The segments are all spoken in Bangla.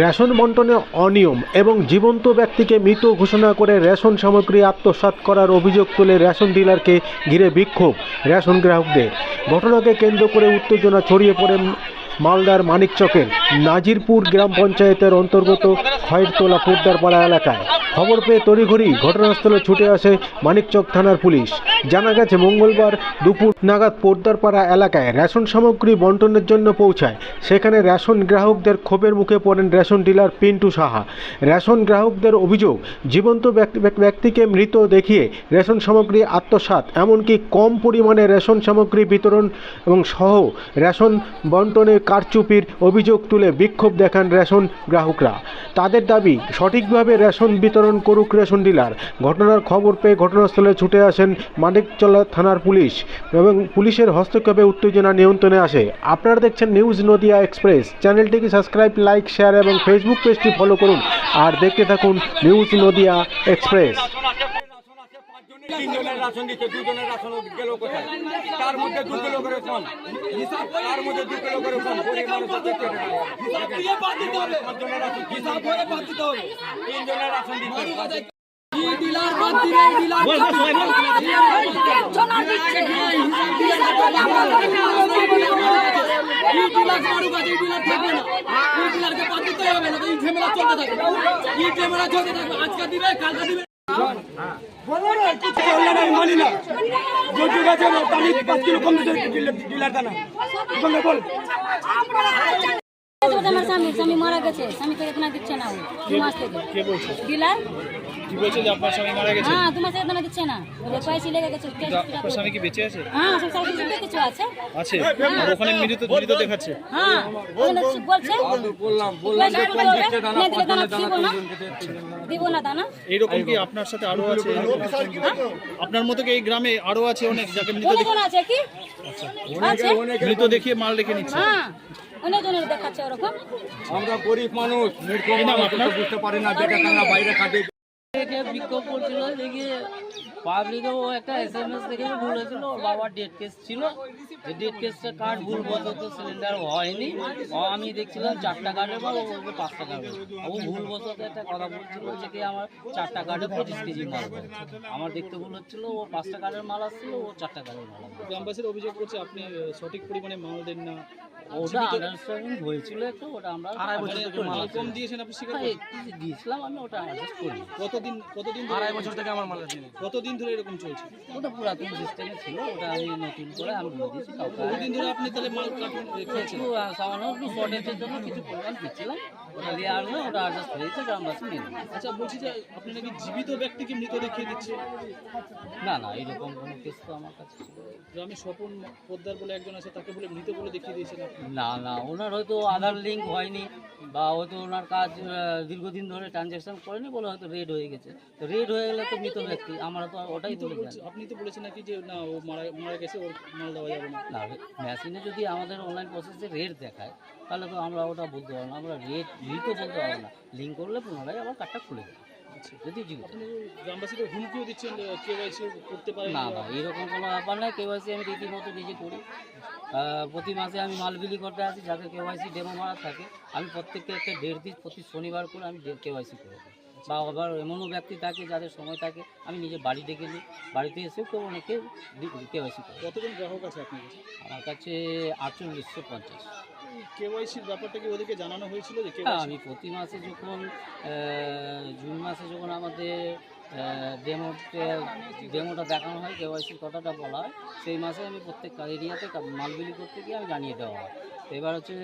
রেশন বন্টনে অনিয়ম এবং জীবন্ত ব্যক্তিকে মৃত ঘোষণা করে রেশন সামগ্রী আত্মসাৎ করার অভিযোগ তুলে রেশন ডিলারকে ঘিরে বিক্ষোভ রেশন গ্রাহকদের। ঘটনাকে কেন্দ্র করে উত্তেজনা ছড়িয়ে পড়ে মালদার মানিকচকের নাজিরপুর গ্রাম পঞ্চায়েতের অন্তর্গত খয়েরতলা পোদ্দারপাড়া এলাকায়। খবর পেয়ে তড়িঘড়ি ঘটনাস্থলে ছুটে আসে মানিকচক থানার পুলিশ। জানা গেছে, মঙ্গলবার দুপুর নাগাদ পোদ্দারপাড়া এলাকায় রেশন সামগ্রী বন্টনের জন্য পৌঁছায়। সেখানে রেশন গ্রাহকদের ক্ষোভের মুখে পড়েন ration dealer Pintu Saha. Ration গ্রাহকদের অভিযোগ, জীবন্ত ব্যক্তি- ব্যক্তি- ব্যক্তিকে মৃত দেখিয়ে রেশন সামগ্রী আত্মসাৎ, এমনকি কম পরিমাণে রেশন সামগ্রী বিতরণ এবং সহ রেশন বন্টনে কারচুপির অভিযোগ তুলে বিক্ষোভ দেখান রেশন গ্রাহকরা। তাদের দাবি, সঠিকভাবে রেশন বিতরণ করুক রেশন ডিলার ঘটনার খবর পেয়ে ঘটনাস্থলে ছুটে আসেন মানিকচলা থানার পুলিশ এবং পুলিশের হস্তক্ষেপে উত্তেজনা নিয়ন্ত্রণে আসে। আপনারা দেখছেন নিউজ নদিয়া এক্সপ্রেস। চ্যানেলটিকে সাবস্ক্রাইব, লাইক, শেয়ার এবং ফেসবুক পেজটি ফলো করুন। আর দেখতে থাকুন নিউজ নদিয়া এক্সপ্রেস। তিনজনের রাশন দিচ্ছে, দুজনের রাশন গেল কোথায়? তার মধ্যে দু কিলো করে কম তার মধ্যে দু কিলো করে গরিব মানুষের দেখতে হবে না। রাশন তিনজনের রাশন দিচ্ছে মানি না। যদি গেছে আমি পাঁচ কিলো কম দিলে ডিলার দানা বল। আমার স্বামী স্বামী মারা গেছে স্বামীকে এখানে দিচ্ছে না দু মাস থেকে। কে বলছে? ডিলার কি বলছে যে আপনার স্বামী মারা গেছে? হ্যাঁ দু মাস এখানে দিচ্ছে না। পয়সা লেগে গেছে আপনার স্বামী কি বেঁচে আছে? হ্যাঁ সব সারা কিছু কিছু আছে। আছে? ওখানে মৃত মৃত দেখাচ্ছে। হ্যাঁ বলছে। বললাম পয়সা না দিলে দানা দিব না। দিব না দানা এইরকম কি আপনার সাথে আরও আছে? আপনার মতো কি এই গ্রামে আরও আছে অনেক যাকে মৃত দেখে? আছে কি? আছে? মৃত দেখিয়ে মাল রেখে নিচ্ছে। হ্যাঁ। অনেকজনের দেখাচ্ছে ওরকম। আমরা গরিব মানুষ? বুঝতে পারি না বাইরে খাটে। বিক্ষোভ করছিল দেখি পাবলিকে ও একটা এস এম এস দেখে ভুল হয়েছিল ওর বাবার ডেট কেস ছিল। যে ডেট কেসটা কার্ড ভুল বশত সিলিন্ডার হয়নি আমি দেখছিলাম চারটা কার্ডের পর ও বলবে পাঁচটা কার্ড ও ভুল বশত একটা কথা বলছিল যে কি আমার চারটা কার্ডে পঁচিশ কেজি মাল আমার দেখতে ভুল হচ্ছিল ও পাঁচটা কার্ডের মাল আসছিল ও চারটা কার্ডের মাল আসছিল। গ্রামবাসীর অভিযোগ করছে আপনি সঠিক পরিমাণে মাল দেন না ওটা আন্ডারস্ট্যান্ডিং হয়েছিল একটু ওটা আমরা মাল কম দিয়েছেন আপনি স্বীকার হ্যাঁ, দিয়েছিলাম আমি ওটা অ্যাডজাস্ট করি কতদিন কতদিন আড়াই বছর থেকে আমার মাল কতদিন ধরে এরকম চলছে? ওটা পুরাতন সিস্টেমে ছিল ওটা আমি নতুন করে আমি দিয়ে দিয়েছি কতদিন ধরে আপনি তাহলে মাল কাটুন খেয়েছেন? একটু সামান্য একটু শর্টেজের জন্য কিছু পরিমাণ দিচ্ছিলাম। ওটা দিয়ে আসলে ওটা অ্যাডজাস্ট হয়েছে গ্রামবাসী নিয়ে আচ্ছা বলছি যে আপনি নাকি জীবিত ব্যক্তিকে মৃত দেখিয়ে দিচ্ছে? না না এরকম কোনো কেস তো আমার কাছে। গ্রামে স্বপন পোদ্দার বলে একজন আছে তাকে বলে মৃত বলে দেখিয়ে দিয়েছেন আপনি। না না ওনার হয়তো আধার লিঙ্ক হয়নি বা হয়তো ওনার কাজ দীর্ঘদিন ধরে ট্রানজ্যাকশন করেনি বলে হয়তো রেড হয়ে গেছে। তো রেড হয়ে গেলে তো মৃত ব্যক্তি আমরা তো ওটাই বলে জানি। আপনি তো বলেছেন নাকি যে না ও মারা মারা গেছে ওর মাল দেওয়া যাবে না। না মেশিনে যদি আমাদের অনলাইন প্রসেসে রেট দেখায় তাহলে তো আমরা ওটা বলতে পারব না আমরা রেড মৃত বলতে পারব না। লিঙ্ক করলে পুনরায় আবার কার্ডটা খুলে দেবে। যদি জীবিত। আপনি গ্রামবাসীকে হুমকিও দিচ্ছেন কেওয়াইসি করতে পারে না না এরকম কোনো ব্যাপার নাই। কেওয়াইসি আমি রীতিমতো নিজে করি। প্রতি মাসে আমি মাল বিলি করতে আসি যাদের কেওয়াইসি ডেমো মারা থাকে। আমি প্রত্যেককে একটা ডেট দিই প্রতি শনিবার করে আমি কেওয়াইসি করে দিই। বা আবার এমনও ব্যক্তি থাকে যাদের সময় থাকে আমি নিজে বাড়ি ডেকে নিই। বাড়িতে এসেও কেউ অনেকে কেওয়াইসি করে। কতজন গ্রাহক আছে আপনার কাছে? আমার কাছে আটচল্লিশশো পঞ্চাশ। কেওয়াইসির ব্যাপারটা কি ওদেরকে জানানো হয়েছিল যে হ্যাঁ আমি প্রতি মাসে যখন জুন মাসে যখন আমাদের ডেমোতে ডেমোটা দেখানো হয় কেওয়াইসির কথাটা বলা হয় সেই মাসে আমি প্রত্যেক এরিয়াতে মাল বিলি করতে গিয়ে আমি জানিয়ে দেওয়া হয়। এবার হচ্ছে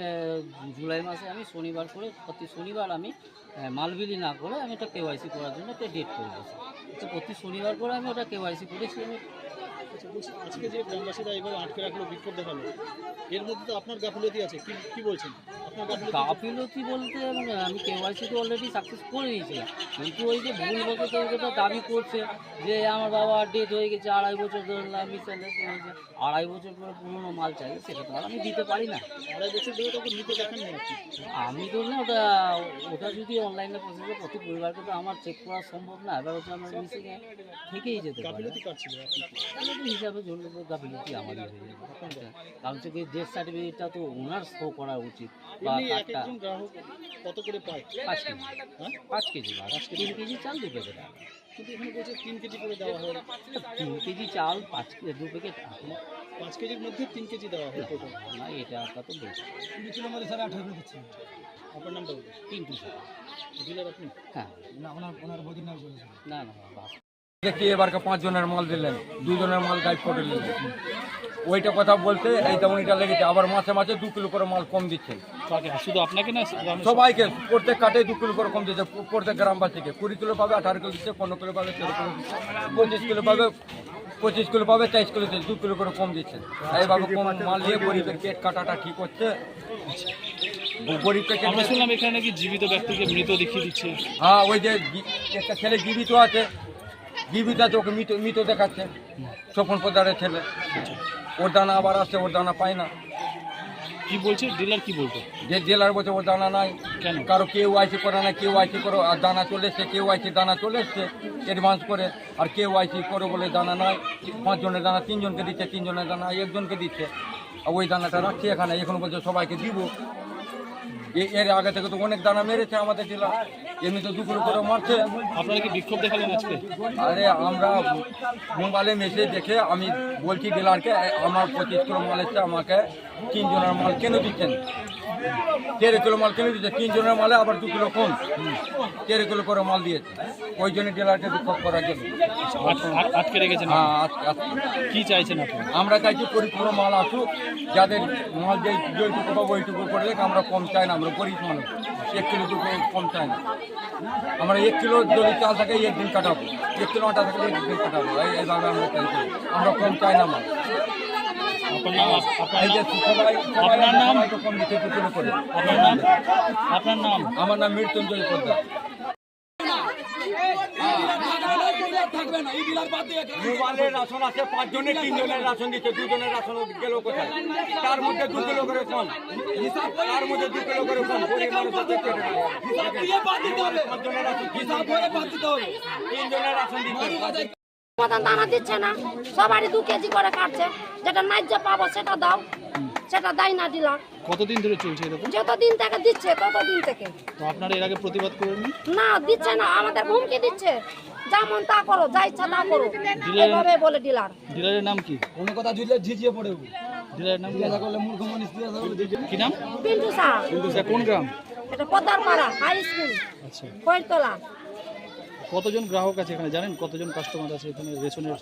জুলাই মাসে আমি শনিবার করে প্রতি শনিবার আমি আহ, মাল বিলি না করে আমি ওটা কেওয়াইসি করার জন্য একটা ডেট করে দিয়েছি। তো প্রতি শনিবার করে আমি ওটা কেওয়াইসি করেছি আমি। আজকে যে গ্রামবাসীরা এইভাবে আটকে রাখল বিক্ষোভ দেখাল এর মধ্যে তো আপনার গাফিলতি আছে কি কি বলছেন? গাফিলতি বলতে আমি কেওয়াইসি তো অলরেডি সাকসেস করে দিয়েছিলাম কিন্তু ওই যে ভুল বছর যেটা দাবি করছে যে আমার বাবা ডেথ হয়ে গেছে আড়াই বছর ধরে মিসেলেস হয়েছে আড়াই বছর পরে পুরোনো মাল চাই সেটা তো আর আমি দিতে পারি না। আড়াই বছর ধরে তখন নিতে দেখেন না আমি তো না ওটা ওটা যদি অনলাইনে প্রসেসে প্রতি পরিবারকে তো আমার চেক করা সম্ভব না এবার হচ্ছে আমার মিসিংয়ে থেকেই যেতে গাফিলতি ছিল আপনি তাহলে তো হিসাবে ধরলে তো গাফিলতি আমারই হয়ে যাবে কারণ হচ্ছে ডেথ সার্টিফিকেটটা তো ওনার শো করা উচিত বা এমনি এক টাটকা একজন গ্রাহক কত করে পায়? পাঁচ কেজি। হ্যাঁ? পাঁচ কেজি মাছ তিন কেজি। চাল দু প্যাকেট কিন্তু এখানে বলছে তিন কেজি করে দেওয়া হয়। তিন কেজি চাল পাঁচ কেজি দু প্যাকেট পাঁচ কেজির মধ্যে তিন কেজি দেওয়া হয় না এটা আপনার তো বলছি আপনার নামটা বলুন। তিনটু চাল ডিলার আপনি? হ্যাঁ। না ওনার ওনার না না বাস। দেখি এবারকে পাঁচ জনের মাল দিলেন দুজনের মাল গাইড করে নিলেন। ওইটা কথা বলতে এই তেমন লেগেছে আবার মাসে মাসে দু কিলো করে মাল কম দিচ্ছেন শুধু আপনাকে না সবাইকে প্রত্যেক কাটে দু কিলো করে কম দিচ্ছে প্রত্যেক গ্রামবাসীকে। কুড়ি কিলো পাবে আঠারো কিলো দিচ্ছে পনেরো কিলো পাবে তেরো কিলো দিচ্ছে পঁচিশ কিলো পাবে পঁচিশ কিলো পাবে তেইশ কিলো দিচ্ছে দু কিলো করে কম দিচ্ছে। এইভাবে কম মাল দিয়ে গরিবের পেট কাটাটা ঠিক হচ্ছে? গরিবকে আমরা শুনলাম এখানে নাকি জীবিত ব্যক্তিকে মৃত দেখিয়ে দিচ্ছে। হ্যাঁ ওই যে একটা ছেলে জীবিত আছে আছে ওকে মৃত মৃত দেখাচ্ছে। স্বপন পোদারের ছেলে। ওর দানা আবার আসছে ওর দানা পায় না। কি বলছে? ডিলার কি বলতো? যে জেলার বলছে ওর দানা নাই। কেন? কারও কেউ আইসি করে না কেউ আইসি করো আর দানা চলে এসছে কেউ আইসি দানা চলে এসছে অ্যাডভান্স করে আর কেউ আইসি করো বলে দানা নাই। পাঁচজনের দানা তিনজনকে দিচ্ছে তিনজনের দানা একজনকে দিচ্ছে। আর ওই দানাটা রাখছি এখানে এখন বলছে সবাইকে দিব। এর আগে থেকে তো অনেক দানা মেরেছে আমাদের জেলা এমনি তো দুপুর করে মারছে। আপনারা কি বিক্ষোভ দেখালেন আজকে? আরে আমরা মোবাইলে মেসেজ দেখে আমি বলছি ডিলারকে আমার পঁচিশ কিলো মাল এসছে আমাকে তিনজনের মাল কেন দিচ্ছেন। তেরো কিলো মাল কেন দিচ্ছে তিনজনের মালে আবার দু কিলো কম। তেরো কিলো করে মাল দিয়েছে। ওই জন্য ডিলারকে বিক্ষোভ করার জন্য। আট- আট- আটকে রেখেছেন হ্যাঁ কি চাইছেন আপনি? আমরা চাইছি পরিপূর্ণ মাল আসুক যাদের মাল যে যেইটুকু পাবো ওইটুকু করে আমরা কম চাই না আমরা গরিব মানুষ। এক কিলো টুকু কম চাই না। আমরা এক কিলো যদি চাল থাকে একদিন কাটাবো। এক কিলো আটা থাকে একদিন কাটাবো। এই- এইভাবে আমরা চাইছি আমরা কম চাই না মাল। আপনার নাম? আমার আপনার নাম? মৃত্যুঞ্জয় সবাই আপনার নাম? সবাই তো কম দিতে দু কিলো করে আপনার নাম নাম আমার নাম মৃত্যুঞ্জয় পোদ্দার মোবাইলের রাশন আছে পাঁচজনের তিনজনের রাশন দিচ্ছে দুজনের রাশন গেল কোথায়? তার মধ্যে দু কিলো করে কম তার মধ্যে দু কিলো করে কম গরিব মানুষের দেখতে হবে। না। পাঁচজনের রাশন তিনজনের রাশন দিচ্ছে। প্রধান দানা দিচ্ছে না। সবারই দু কেজি করে কাটছে। যেটা ন্যায্য পাবো সেটা দাও। সেটা দেয় না ডিলার। কতদিন ধরে চলছে এরকম? যতদিন থেকে দিচ্ছে ততদিন থেকে। তো আপনারা এর আগে প্রতিবাদ করেননি? না দিচ্ছে না। আমাদের হুমকি দিচ্ছে। যেমন তা করো যা ইচ্ছা তা করো। এভাবে বলে ডিলার। ডিলারের নাম কি? কোনো কথা দিলে ঝিঝিয়ে পড়ে ডিলারের নাম কি? করলে মূর্খ মানুষ কি নাম? পিন্টু শাহ এটা কোন গ্রাম? এটা পদ্মারপাড়া হাই স্কুল আচ্ছা। কৈতলা কতজন গ্রাহক আছে এখানে? জানেন কতজন কাস্টমার আছে এখানে রেশনের?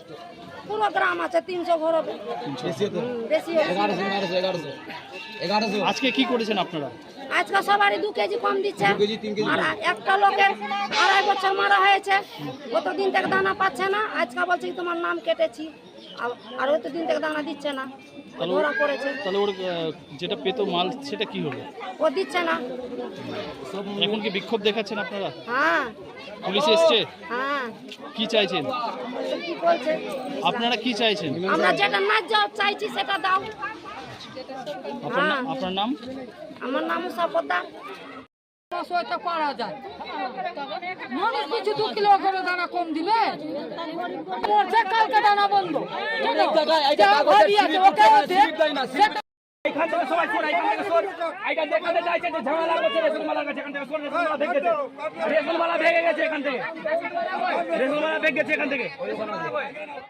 পুরো গ্রাম আছে তিনশো ঘর হবে। এগারোশো বেশি হবে। আজকে কি করেছেন আপনারা? আজকে সবারই দু কেজি কম দিচ্ছে। আর একটা লোকের আড়াই বছর মারা হয়েছে। কতদিন থেকে দানা পাচ্ছে না। আজকে বলছে তোমার নাম কেটেছি। আর- আর অত দিন থেকে দানা দিচ্ছে না। তাহলে ওর যেটা পেতো মাল সেটা কি হলো? ও দিচ্ছে না। এখন কি বিক্ষোভ দেখাচ্ছেন আপনারা? হ্যাঁ। পুলিশ এসছে? হ্যাঁ। কি চাইছেন? তো কি বলছে? আপনারা কি চাইছেন? আমরা যেটা ন্যায্য চাইছি সেটা দাও। আপনার নাম-। আপনার নাম? আমার নাম সাপদার সহায়তা করা যায় মানুষ কিছু দু কিলো করে দানা কম দিলে মরছে কালকে দানা বন্ধ। রেশনমালা গেছে এখান থেকে। রেশনমালা ভেঙে গেছে এখান থেকে।